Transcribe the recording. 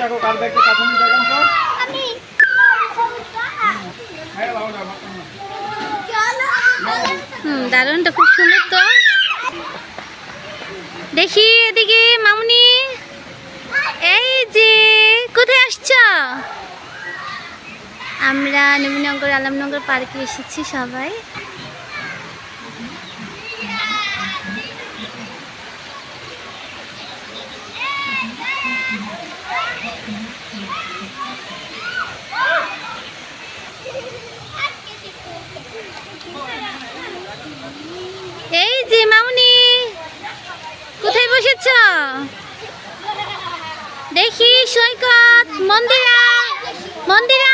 দেখো কার ব্যাগটা কাছানি দেখান তো। আমি হ্যাঁ হুম দারুণটা খুব সুন্দর তো। দেখি এদিকে মামুনি। এই যে কোথায় আসছ? আমরা নবীনগর আলমনগর পার্কে এসেছি সবাই। এই যে মামনি কোথায় বসেছ? দেখি সৈকত মন্দিরা মন্দিরা।